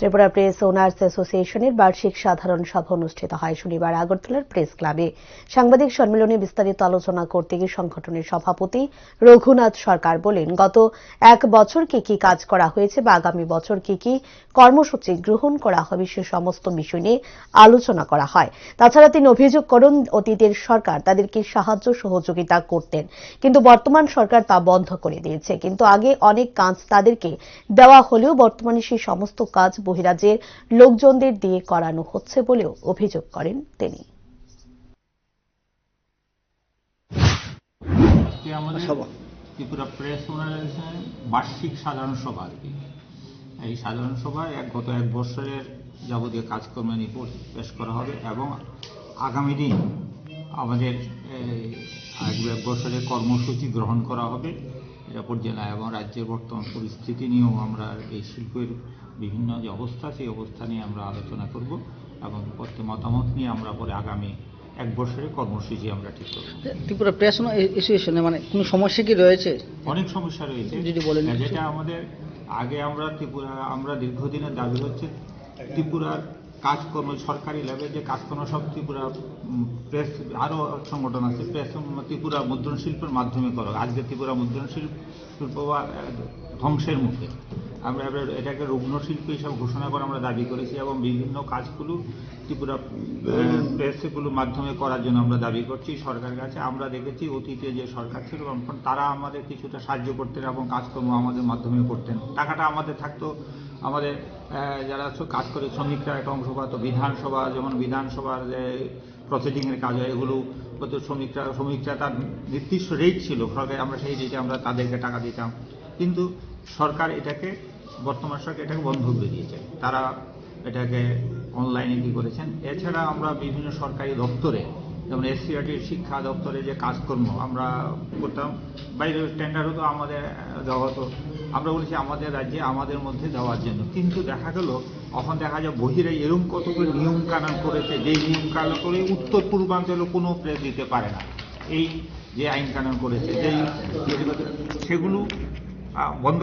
Tripura press owners অ্যাসোসিয়েশনের বার্ষিক সাধারণ সভা অনুষ্ঠিত হয় শনিবার আগরতলার প্রেস ক্লাবে। সাংবাদিক সম্মেলনে বিস্তারিত আলোচনা করতে গিয়ে সংগঠনের সভাপতি রঘুনাথ সরকার বলেন, গত এক বছর কি কি কাজ করা হয়েছে বা আগামী বছর কি কি কর্মসূচি গ্রহণ করা হবে সে সমস্ত বিষয় নিয়ে আলোচনা করা হয়। তাছাড়া তিনি অভিযোগ করেন, অতীতের সরকার তাদেরকে সাহায্য সহযোগিতা করতেন, কিন্তু বর্তমান সরকার তা বন্ধ করে দিয়েছে। কিন্তু আগে অনেক কাজ তাদেরকে দেওয়া হলেও বর্তমানে সেই সমস্ত কাজ বহিরাজ্যের লোকজনদের দিয়ে করানো হচ্ছে বলেও অভিযোগ করেন তিনি। ত্রিপুরা প্রেস বার্ষিক সাধারণ সভা আর কি। এই সাধারণ সভায় এক গত এক বছরের যাবতীয় কাজকর্ম রিপোর্ট পেশ করা হবে এবং আগামী দিন আমাদের এক বছরের কর্মসূচি গ্রহণ করা হবে। এটা জেলায় এবং রাজ্যের বর্তমান পরিস্থিতি নিয়েও আমরা এই শিল্পের বিভিন্ন যে অবস্থা সেই অবস্থা নিয়ে আমরা আলোচনা করব এবং প্রত্যেক মতামত নিয়ে আমরা পরে আগামী এক বছরের কর্মসূচি আমরা ঠিক করব। ত্রিপুরা প্রেস অ্যাসোসিয়েশনে মানে কোনো সমস্যা কি রয়েছে? অনেক সমস্যা রয়েছে। যদি বলেন যেটা আমাদের আগে আমরা ত্রিপুরা আমরা দীর্ঘদিনের দাবি হচ্ছে ত্রিপুরার কাজকর্ম, সরকারি লেভেলে যে কাজকর্ম সব ত্রিপুরা প্রেস আরও সংগঠন আছে প্রেস ত্রিপুরা মুদ্রণ শিল্পের মাধ্যমে করো আজকে ত্রিপুরা মুদ্রণ শিল্প ধ্বংসের মুখে। আমরা এবার এটাকে রুগ্ন শিল্প হিসাবে ঘোষণা করে আমরা দাবি করেছি এবং বিভিন্ন কাজগুলো ত্রিপুরা প্রেসগুলোর মাধ্যমে করার জন্য আমরা দাবি করছি। সরকারের কাছে আমরা দেখেছি অতীতে যে সরকার ছিল তারা আমাদের কিছুটা সাহায্য করতেন এবং কাজকর্ম আমাদের মাধ্যমে করতেন। টাকাটা আমাদের থাকতো। আমাদের যারা কাজ করে শ্রমিকরা একটা অংশ পাতো বিধানসভা যেমন বিধানসভার যে প্রসিডিংয়ের কাজ হয় এগুলো হয়তো শ্রমিকরা শ্রমিকরা তার নির্দিষ্ট রেট ছিল। সরকার আমরা সেই রেটে আমরা তাদেরকে টাকা দিতাম। কিন্তু সরকার এটাকে বর্তমান সরকার এটাকে বন্ধ করে দিয়েছে। তারা এটাকে অনলাইনে কি করেছেন? এছাড়া আমরা বিভিন্ন সরকারি দপ্তরে, যেমন এসসিআরটির শিক্ষা দপ্তরে যে কাজকর্ম, আমরা করতাম। বাইরে টেন্ডার হতো আমাদের দেওয়া হতো। আমরা বলেছি আমাদের রাজ্যে আমাদের মধ্যে দেওয়ার জন্য। কিন্তু দেখা গেল, এখন দেখা যায় বহিরে এরকম কতগুলো নিয়ম কানুন করেছে যেই নিয়ম কানুন করে উত্তর পূর্বাঞ্চলে কোনো প্রেস দিতে পারে না। এই যে আইন কানুন করেছে, যেই, সেগুলো বন্ধ